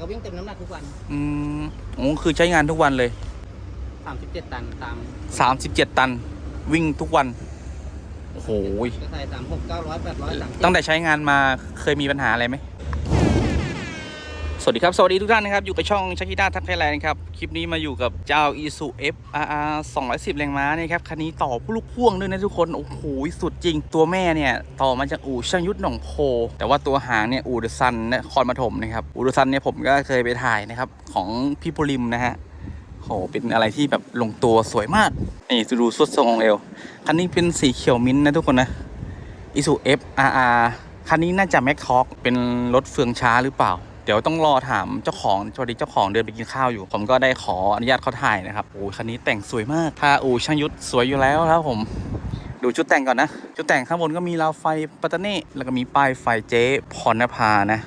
ก็วิ่งเต็มน้ำหนักทุกวัน อืมโอ้คือใช้งานทุกวันเลย 37 ตันตาม37 ตัน วิ่งทุกวัน โอ้โห ก็ใส่สามหกเก้าร้อยแปดร้อยสามตั้งแต่ใช้งานมาเคยมีปัญหาอะไรไหม สวัสดีครับ สวัสดีทุกท่านนะครับ อยู่กับช่องชักกี้ด้าทักไทยแลนด์ครับ คลิปนี้มาอยู่กับเจ้า i s u F R 210แรงม้าเนี่ยครับ คันนี้ต่อผู้ลูกพ่วงด้วยนะทุกคน โอ้โห สุดจริง ตัวแม่เนี่ย ต่อมาจากอู่ช่างยุทธหนองโพ แต่ว่าตัวหางเนี่ย อู่เดซันนครปฐมนะครับ อู่เดซันเนี่ยผมก็เคยไปถ่ายนะครับ ของพี่ปุริมนะฮะโหเป็นอะไรที่แบบลงตัวสวยมาก นี่ดูสุดทรงของเอว คันนี้เป็นสีเขียวมิ้นท์นะทุกคนนะอิสุ F R R คันนี้น่าจะแม็กทอกเป็นรถเฟืองช้าหรือเปล่า ดี๋ยวต้องรอถามเจ้าของสวัสดีเจ้าของเดินไปกินข้าวอยู่ ผมก็ได้ขออนุญาตเขาถ่ายนะครับโอ้คันนี้แต่งสวยมากถ้าอูช่างยุทธสวยอยู่แล้วครับผมดูชุดแต่งก่อนนะ ชุดแต่งข้างบนก็มีราวไฟปัตตานีแล้วก็มีป้ายไฟเจ๊พรณภานะ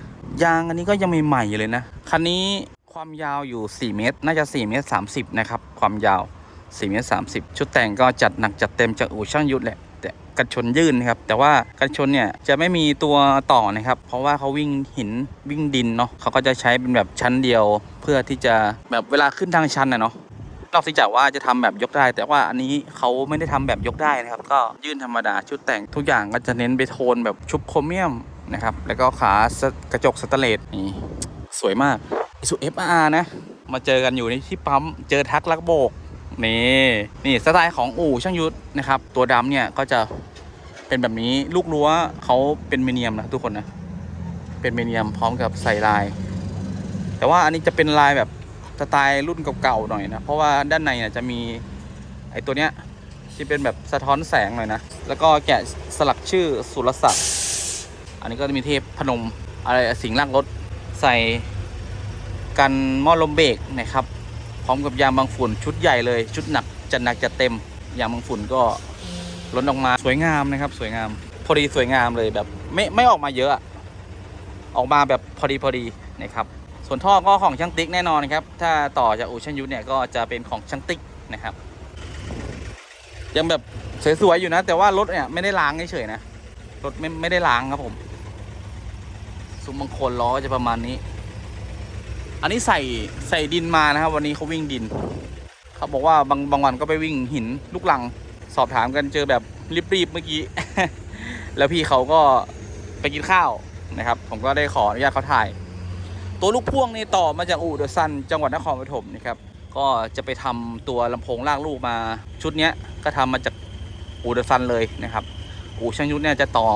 ยางอันนี้ก็ยังใหม่ๆอยู่เลยนะ คันนี้ความยาวอยู่ 4 เมตร น่าจะ 4 เมตร 30 นะครับ ความยาว 4 เมตร 30 ชุดแต่งก็จัดหนักจัดเต็มจากอู่ช่างยุทธแหละ กันชนยื่นนะครับแต่ว่ากันชนเนี่ยจะไม่มีตัวต่อนะครับ เพราะว่าเขาวิ่งหินวิ่งดินเนาะเขาก็จะใช้เป็นแบบชั้นเดียว เพื่อที่จะแบบเวลาขึ้นทางชันนะเนาะนอกจากว่าจะทำแบบยกได้ แต่ว่าอันนี้เขาไม่ได้ทำแบบยกได้นะครับ ก็ยื่นธรรมดาชุดแต่งทุกอย่างก็จะเน้นไปโทนแบบชุบโครเมียมนะครับแล้วก็ขากระจกสแตนเลสนี่สวยมากอิสุ FR นะ มาเจอกันอยู่ในที่ปั๊มเจอทักลักโบก นี่นี่สไตล์ของอู่ช่างยุทธนะครับ ตัวดำเนี่ยก็จะเป็นแบบนี้ลูกรั้วเขาเป็นเมเนียมนะทุกคนนะเป็นเมเนียมพร้อมกับใส่ลาย แต่ว่าอันนี้จะเป็นลายแบบสไตล์รุ่นเก่าๆหน่อยนะเพราะว่าด้านในเนี่ยจะมีไอ้ตัวเนี้ยที่เป็นแบบสะท้อนแสงหน่อยนะ แล้วก็แกะสลักชื่อสุรศักดิ์อันนี้ก็จะมีเทพพนมอะไรสิงห์ลากรถใส่กันหม้อลมเบรกนะครับ พร้อมกับยางบางฝุ่นชุดใหญ่เลย ชุดหนักจัดหนักจัดเต็มยางบางฝุ่นก็ล้นออกมาสวยงามนะครับ สวยงาม พอดีสวยงามเลยแบบไม่ไม่ออกมาเยอะ ออกมาแบบพอดีพอดีนะครับ ส่วนท่อก็ของช่างติ๊กแน่นอนครับ ถ้าต่อจากอูช่างยุทธเนี่ยก็จะเป็นของช่างติ๊กนะครับ ยังแบบสวยๆอยู่นะ แต่ว่ารถเนี่ยไม่ได้ล้างเฉยๆนะรถไม่ไม่ได้ล้างครับผมซุ้มบางคนล้อจะประมาณนี้ อันนี้ใส่ใส่ดินมานะครับ วันนี้เขาวิ่งดิน เขาบอกว่าบางบางวันก็ไปวิ่งหินลูกหลัง สอบถามกันเจอแบบรีบๆเมื่อกี้ แล้วพี่เขาก็ไปกินข้าวนะครับ ผมก็ได้ขออนุญาตเขาถ่าย ตัวลูกพ่วงนี่ต่อมาจากอู่เดอะซันจังหวัดนครปฐมนะครับ ก็จะไปทำตัวลำโพงลากลูกมาชุดเนี้ยก็ทำมาจากอู่เดอะซันเลยนะครับอู่ช่างยุทธเนี่ยจะต่อ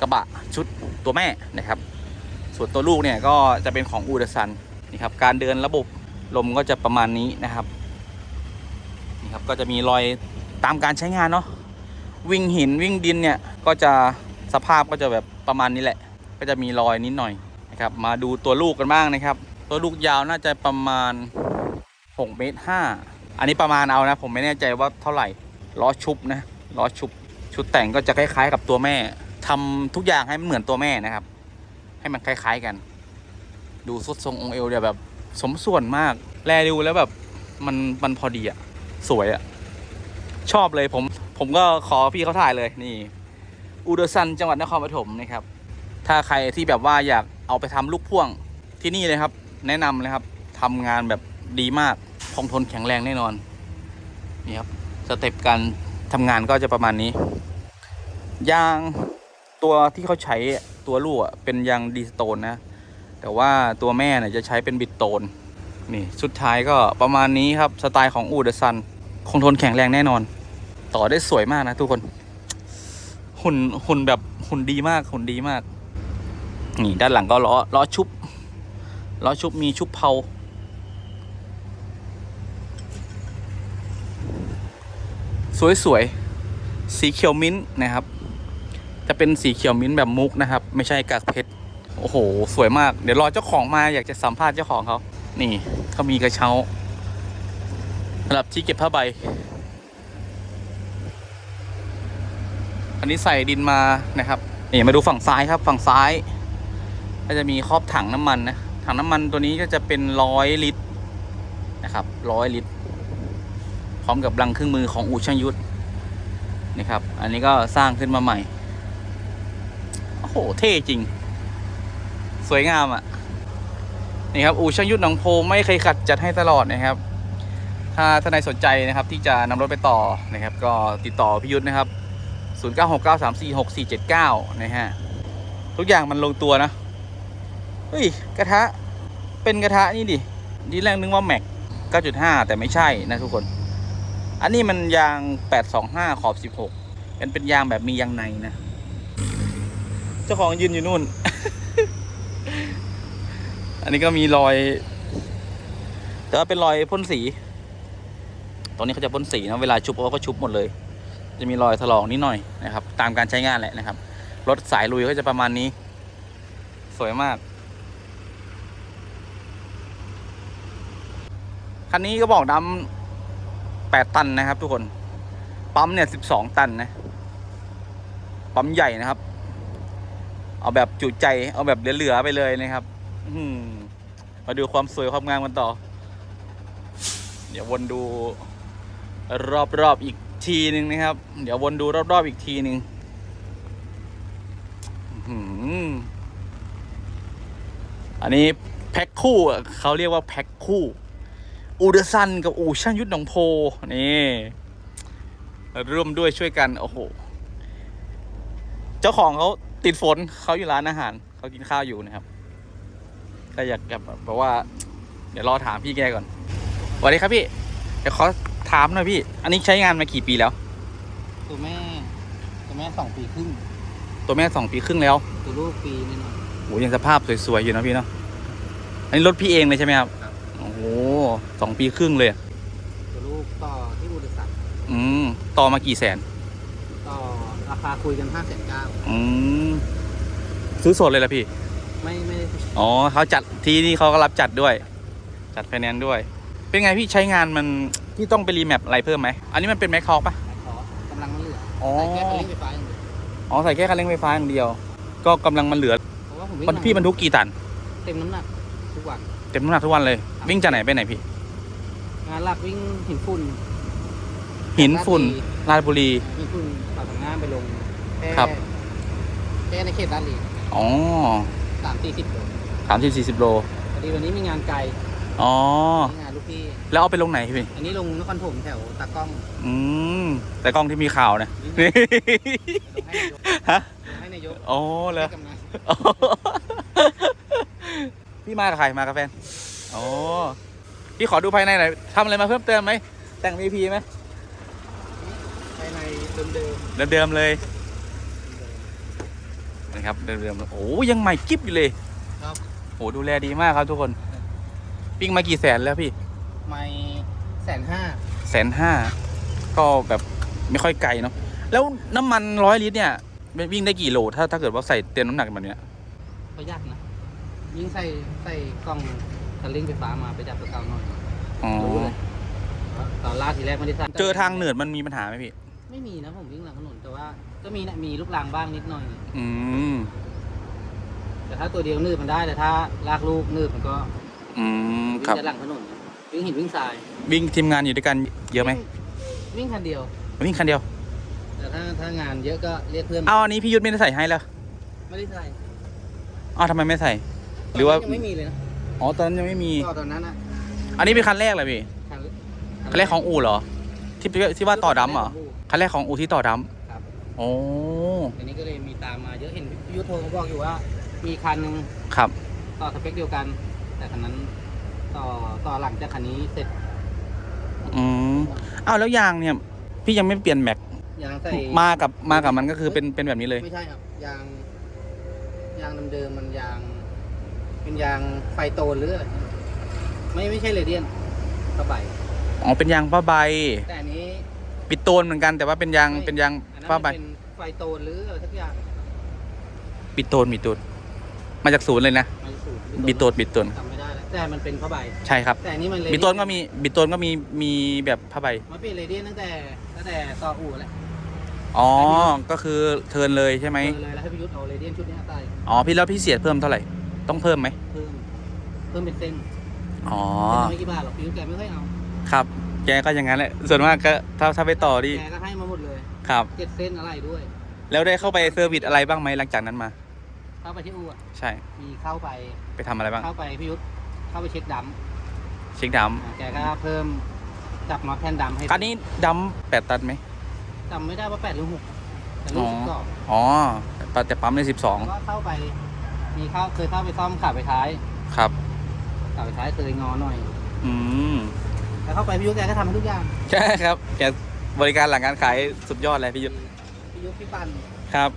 กระบะชุดตัวแม่นะครับ ส่วนตัวลูกเนี่ยก็จะเป็นของอูเดซัน นี่ครับการเดินระบบลมก็จะประมาณนี้นะครับนี่ครับก็จะมีรอยตามการใช้งานเนาะวิ่งหินวิ่งดินเนี่ยก็จะสภาพก็จะแบบประมาณนี้แหละ ก็จะมีรอยนิดหน่อยนะครับมาดูตัวลูกกันบ้างนะครับ ตัวลูกยาวน่าจะประมาณ6เมตร5อันนี้ประมาณเอานะ ผมไม่แน่ใจว่าเท่าไหร่ล้อชุบนะล้อชุบชุดแต่งก็จะคล้ายๆ กับตัวแม่ทำทุกอย่างให้มันเหมือนตัวแม่นะครับ ให้มันคล้าย ๆกัน ดูสุดทรงองค์เอวเดี๋ยแบบสมส่วนมาก แลดูแล้วแบบมันมันพอดีอะสวยอะชอบเลยผมผมก็ขอพี่เขาถ่ายเลยนี่อูเดรซันจังหวัดนครปฐมนะครับ ถ้าใครที่แบบว่าอยากเอาไปทำลูกพ่วงที่นี่เลยครับ แนะนำเลยครับทำงานแบบดีมากคงทนแข็งแรงแน่นอนนี่ครับสเต็ปการทำงานก็จะประมาณนี้ ยางตัวที่เขาใช้ตัวลูกเป็นยางดีสโตนนะ แต่ว่าตัวแม่เนี่ยจะใช้เป็นบิดโตน นี่สุดท้ายก็ประมาณนี้ครับ สไตล์ของอูดซัน คงทนแข็งแรงแน่นอน ต่อได้สวยมากนะทุกคน หุ่นหุ่นแบบหุ่นดีมากหุ่นดีมาก นี่ด้านหลังก็ล้อล้อชุบล้อชุบมีชุบเพาสวยๆสีเขียวมิ้นท์นะครับ จะเป็นสีเขียวมิ้นท์แบบมุกนะครับ ไม่ใช่กากเพชร โอ้โห สวยมาก เดี๋ยวรอเจ้าของมาอยากจะสัมภาษณ์เจ้าของเขานี่เขามีกระเช้าสำหรับที่เก็บผ้าใบ อันนี้ใส่ดินมานะครับนี่มาดูฝั่งซ้ายครับ ฝั่งซ้าย ก็จะมีครอบถังน้ำมันนะถังน้ำมันตัวนี้ก็จะเป็นร้อยลิตรนะครับร้อยลิตร พร้อมกับรังเครื่องมือของอู่ช่างยุทธนะครับ อันนี้ก็สร้างขึ้นมาใหม่โอ้โหเท่จริง สวยงามอะ่ะนี่ครับอู่ช่างยุทธหนองโพไม่เคยขัดจัดให้ตลอดนะครับ ถ้าท่านใดสนใจนะครับ ที่จะนำรถไปต่อนะครับ ก็ติดต่อพี่ยุทธนะครับ 0969346479 นะฮะทุกอย่างมันลงตัวนะเฮ้ยกระทะเป็นกระทะนี่ดิทีแรกนึกว่าแม็ก9.5 แต่ไม่ใช่นะทุกคน อันนี้มันยาง 825 ขอบ 16เป็นเป็นยางแบบมียางในนะ เจ้าของยืนอยู่นู่น อันนี้ก็มีรอย แต่ว่าเป็นรอยพ่นสี ตรงนี้เขาจะพ่นสีนะเวลาชุบเขาก็ชุบหมดเลย จะมีรอยถลอกนิดหน่อยนะครับ ตามการใช้งานแหละนะครับ รถสายลุยก็จะประมาณนี้ สวยมาก คันนี้ก็บอกดำแปดตันนะครับ ทุกคน ปั๊มเนี่ยสิบสองตันนะ ปั๊มใหญ่นะครับ เอาแบบจุใจ เอาแบบเหลือๆไปเลยนะครับ อื้อหือ มาดูความสวยความงามกันต่อ เดี๋ยววนดูรอบๆอีกทีหนึ่งนะครับ เดี๋ยววนดูรอบๆอีกทีหนึ่งอันนี้แพ็คคู่เขาเรียกว่าแพ็คคู่ อูเดซันกับอูช่างยุทธหนองโพนี่ร่วมด้วยช่วยกันโอ้โห เจ้าของเขาติดฝนเขาอยู่ร้านอาหาร เขากินข้าวอยู่นะครับ ก็อยากแบบบอกว่า เดี๋ยวรอถามพี่แกก่อนสวัสดีครับพี่เดี๋ยวขอถามหน่อยพี่ อันนี้ใช้งานมากี่ปีแล้ว ตัวแม่ ตัวแม่สองปีครึ่งตัวแม่สองปีครึ่งแล้วตัวลูกปีนิดหน่อยโหยังสภาพสวยๆอยู่นะพี่เนาะอันนี้รถพี่เองเลยใช่ไหมครับครับโอ้โหสองปีครึ่งเลย ตัวลูกต่อที่อุตสาหอืมต่อมากี่แสน ต่อราคาคุยกันห้าแสนเก้าอืมซื้อสดเลยละพี่ ไม่ไม่ได้อ๋อเขาจัดที่นี่เขาก็รับจัดด้วย จัดไฟแนนซ์ด้วย เป็นไงพี่ใช้งานมันพี่ต้องไปรีแมปอะไรเพิ่มไหมอันนี้มันเป็นแมคคอกปะขอกำลังมันเหลืออ๋อใส่แค่คันเร่งไฟฟ้าอย่างเดียวอ๋อใส่แค่คันเร่งไฟฟ้าอย่างเดียว ก็กำลังมันเหลือเพราะว่าผมวิ่งมันพี่บรรทุกกี่ตัน เต็มน้ำหนักทุกวันเต็มน้ำหนักทุกวันเลย วิ่งจากไหนไปไหนพี่งานหลักวิ่งหินฝุ่นหินฝุ่นราชบุรีหินฝุ่นต่อทางงานไปลงแค่ครับแค่ในเขตด้านลีอ๋อ สามสี่สิบโลสามสิบสี่สิบโลพอดีวันนี้มีงานไกลอ๋อ มีงานลูกพี่ แล้วเอาไปลงไหนพี่ อันนี้ลงนครถมแถวตากล้องอืม แต่กล้องที่มีข่าวนะนี่ลงให้นายกฮะลงให้นายกอ๋อเหรอให้กำนันอ๋อพี่มากับใครมากับแฟนอ๋อพี่ขอดูภายในหน่อยทำอะไรมาเพิ่มเติมไหม แต่ง VP ไหมภายในเดิมเดิมๆเลย นะครับเดิมๆโอ้ยังใหม่กิ๊บอยู่เลยๆครับ โอ้ดูแลดีมากครับทุกคนปิ้งมากี่แสนแล้วพี่ไม่แสนห้าแสนห้าก็แบบไม่ค่อยไกลเนาะแล้วน้ำมันร้อยลิตรเนี่ยวิ่งได้กี่โลถ้าถ้าเกิดว่าใส่เต็มน้ำหนักแบบเนี้ยประหยัดนะยิ่งใส่ใส่กล้องคันเร่งไฟฟ้ามาประหยัดกว่าเก่าหน่อยอ๋อรู้เลยตอนลากทีแรกไม่ได้ใส่เจอทางเหนืดมันมีปัญหาไหมพี่ ไม่มีนะผมวิ่งหลังถนนแต่ว่า ก็มีนะมีลูกรางบ้างนิดหน่อย อืม แต่ถ้าตัวเดียวนืดมันได้แต่ถ้าลากลูกนืดมันก็อืม วิ่ครับงจะหลังถนนวิ่งหินวิ่งทรายวิ่งทีมงานอยู่ด้วยกันเยอะไหมวิ่งวิ่งคันเดียว วิ่งคันเดียว แต่ถ้าถ้างานเยอะก็เรียกเพื่อนเอาอันนี้พี่ยุทธไม่ได้ใส่ให้แล้วไม่ได้ใส่อ้าวทำไมไม่ใส่ หรือว่ายังไม่มีเลยนะอ๋อ ตอนนั้นยังไม่มี ก็ตอนนั้นอะอันนี้เป็นคันแรกเลยพี่ คันคันแรกของอู่เหรอ ที่ที่ว่าต่อดำเหรอ คันแรกของอู่ที่ต่อดครับำ โอ้อันนี้ก็เลยมีตามมาเยอะเห็นพี่ยุทธโทรเขาบอกอยู่ว่า มีคันหนึงครับ ต่อสเปคเดียวกัน แต่คันนั้นต่อต่อหลังจากคันนี้เสร็จอืมอ้าวแล้วยางเนี่ย พี่ยังไม่เปลี่ยนแม็กยางใส่มากับมากับมันก็คือเป็นเป็นแบบนี้เลย ไม่ใช่ครับยางยางเดิมๆมันยาง เป็นยางไฟโตนหรืออะไรไม่ไม่ใช่เรเดียนผ้าใบอ๋อเป็นยางผ้าใบแต่อันนี้ ปิดโตนเหมือนกันแต่ว่าเป็นยางไม่เป็นยางอันนั้นผ้ามันใบเป็นไฟโตนหรืออะไรสักอย่างปิดโตนปิดโตนมาจากศูนย์เลยนะไม่สูตรบิดโตนบิดโตนจำไม่ได้แล้วแต่มันเป็นผ้าใบ ใช่ครับแต่อันนี้มันเรเดียบิดโตนก็มีบิดโตนก็มีมีแบบผ้าใบมันเป็นเรเดียนตั้งแต่ตั้งแต่ต่ออู่แหละอ๋อก็คือเทิร์นเลยใช่ไหมเออเลยแล้วให้พี่ยุทธเอาเรเดียนชุดเนี้ยใส่อ๋อพี่แล้วพี่เสียเพิ่มเท่าไหร่ต้องเพิ่มไหมเพิ่มเพิ่มเป็นเส้นอ๋อเส้นละไม่กี่บาทหรอกพี่ยุทธแกไม่ค่อยเอา ครับ แกก็อย่างนั้นแหละ ส่วนมากก็ถ้าถ้าไปต่อที่แกก็ให้มาหมดเลยครับ เจ็ดเส้นอะไรด้วย แล้วได้เข้าไปเซอร์วิสอะไรบ้างไหมหลังจากนั้นมา เข้าไปที่อู่อะใช่ มีเข้าไป ไปทำอะไรบ้าง เข้าไปพี่ยุทธเข้าไปเช็คดเช็คดำแกก็เพิ่มจับมาแผ่นดำให้ำคันนี้ดำแปดตันไหม จำไม่ได้ว่าแปดหรือหกแต่ลูกอ๋อสิบสองอ๋อแต่แต่ปั๊มได้สิบสองก็เข้าไป มีเข้าเคยเข้าไปซ่อมขาไปท้าย ครับ ขาไปท้ายเคยงอหน่อย อืม แต่เข้าไปพี่ยุทธแกก็ทำให้ทุกอย่างใช่ครับแกบริการหลังการขายสุดยอดเลยพี่ยุทธพี่ยุทธพี่ปันครับ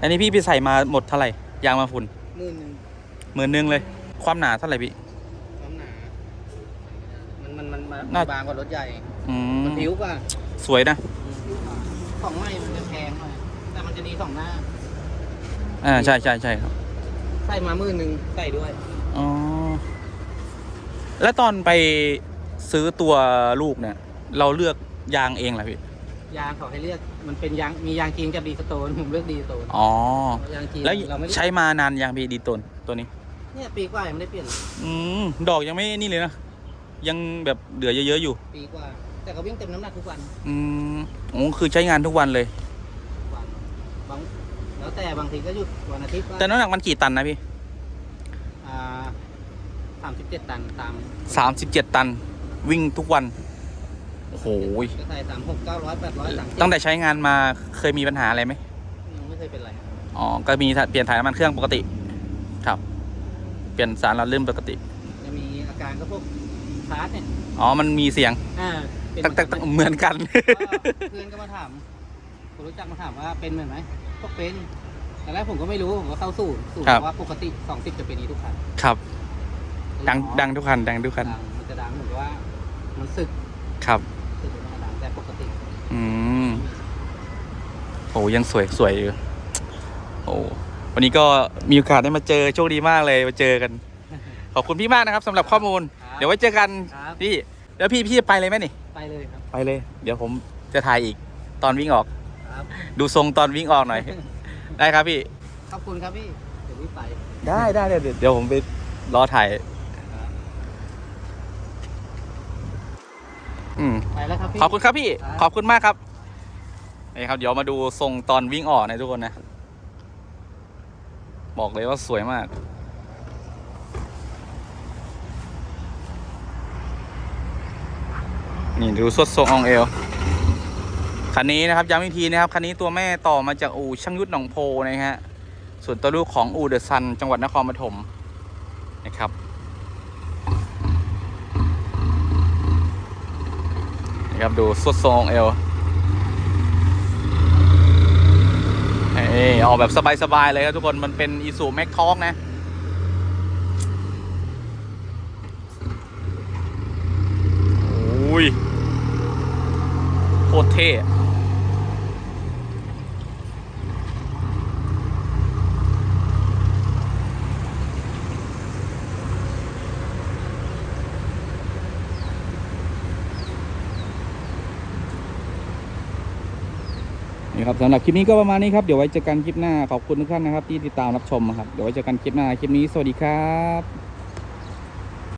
อันนี้พี่ไปใส่มาหมดเท่าไหร่ยางมาฝุ่นหมื่นหนึ่งหมื่นหนึ่งเลย ความหนาเท่าไหร่พี่ ความหนา มันมันมันมันน่า บางกว่ารถใหญ่ อืมมันผิวกว่าสวยนะผิวกว่าของใหม่มันจะแพงหน่อยแต่มันจะดีสองหน้า อ่าใช่ใช่ใช่ครับใส่มาหมื่นหนึ่งใส่ด้วยอ๋อ แล้วตอนไปซื้อตัวลูกเนี่ย เราเลือกยางเองเหรอพี่ ยางเขาให้เลือกมันเป็นยางมียางจีนกับดีสโตนผมเลือกดีสโตนอ๋อ ยางจีนแล้วเราไม่ได้ใช้มานานยังพี่ดีตนตัวนี้ เนี่ยปีกว่ายังไม่ได้เปลี่ยนเลยอืมดอกยังไม่นี่เลยนะ ยังแบบเหลือเยอะๆอยู่ ปีกว่า แต่เขาวิ่งเต็มน้ำหนักทุกวันอืมโอ้คือใช้งานทุกวันเลย ทุกวันบางแล้วแต่บางทีก็หยุดวันอาทิตย์ก็แต่น้ำหนักมันกี่ตันนะพี่อ่า สามสิบเจ็ดตันตามสามสิบเจ็ดตัน วิ่งทุกวัน โอ้โหก็ใส่สามหกเก้าร้อยแปดร้อยสามสิบตั้งแต่ใช้งานมาเคยมีปัญหาอะไรไหมยังไม่เคยเป็นไรอ๋อ ก็มีเปลี่ยนถ่ายน้ำมันเครื่องปกติ ครับ เปลี่ยนสารหล่อลื่นปกติ จะมีอาการก็พวกคลาสเนี่ย อ๋อ มันมีเสียง อ่าเป็นตั้งแต่ตั้งเหมือนกันก็เพื่อนก็มาถามคนรู้จักมาถามว่าเป็นเหมือนไหมก็เป็นแต่แรกผมก็ไม่รู้ ผมก็เข้าสูตรสูตรครับว่าปกติสองสิบจะเป็นอย่างนี้ทุกคันครับ ดังอ๋อดังทุกคัน ดังทุกคันดังมันจะดังเหมือนกับว่ามันสึกครับ สึกเป็นธรรมดาแต่ปกติอืมโอ้ยังสวยสวยอยู่โอ้วันนี้ก็มีโอกาสได้มาเจอโชคดีมากเลยมาเจอกัน ขอบคุณพี่มากนะครับสำหรับข้อมูลครับเดี๋ยวไว้เจอกันครับพี่แล้วพี่พี่จะไปเลยไหมนี่ไปเลยครับ ไปเลย เดี๋ยวผมจะถ่ายอีกตอนวิ่งออกครับดูทรงตอนวิ่งออกหน่อย ได้ครับพี่ ขอบคุณครับพี่ เดี๋ยวรีบไป ได้ได้เดี๋ยวเดี๋ยวผมไปรอถ่าย อืม ไปแล้วครับพี่ขอบคุณครับพี่ ขอบคุณมากครับ นี่ครับ เดี๋ยวมาดูทรงตอนวิ่งออกนะทุกคนนะ บอกเลยว่าสวยมาก นี่ดูสดทรงอองเอล คันนี้นะครับย้ำอีกทีนะครับ คันนี้ตัวแม่ต่อมาจากอู่ช่างยุทธหนองโพนะฮะ ส่วนตัวลูกของอู่เดอะซัน จังหวัดนครปฐมนะครับ ครับดูสุดทรงอองเอลเอ้ยออกแบบสบาย ๆ เลยครับทุกคนมันเป็นอีสูแม็กทอกนะโอ้ยโคตรเท่ อะครับสำหรับคลิปนี้ก็ประมาณนี้ครับ เดี๋ยวไว้เจอกันคลิปหน้า ขอบคุณทุกท่านนะครับที่ติดตามรับชมครับ เดี๋ยวไว้เจอกันคลิปหน้า คลิปนี้สวัสดีครับ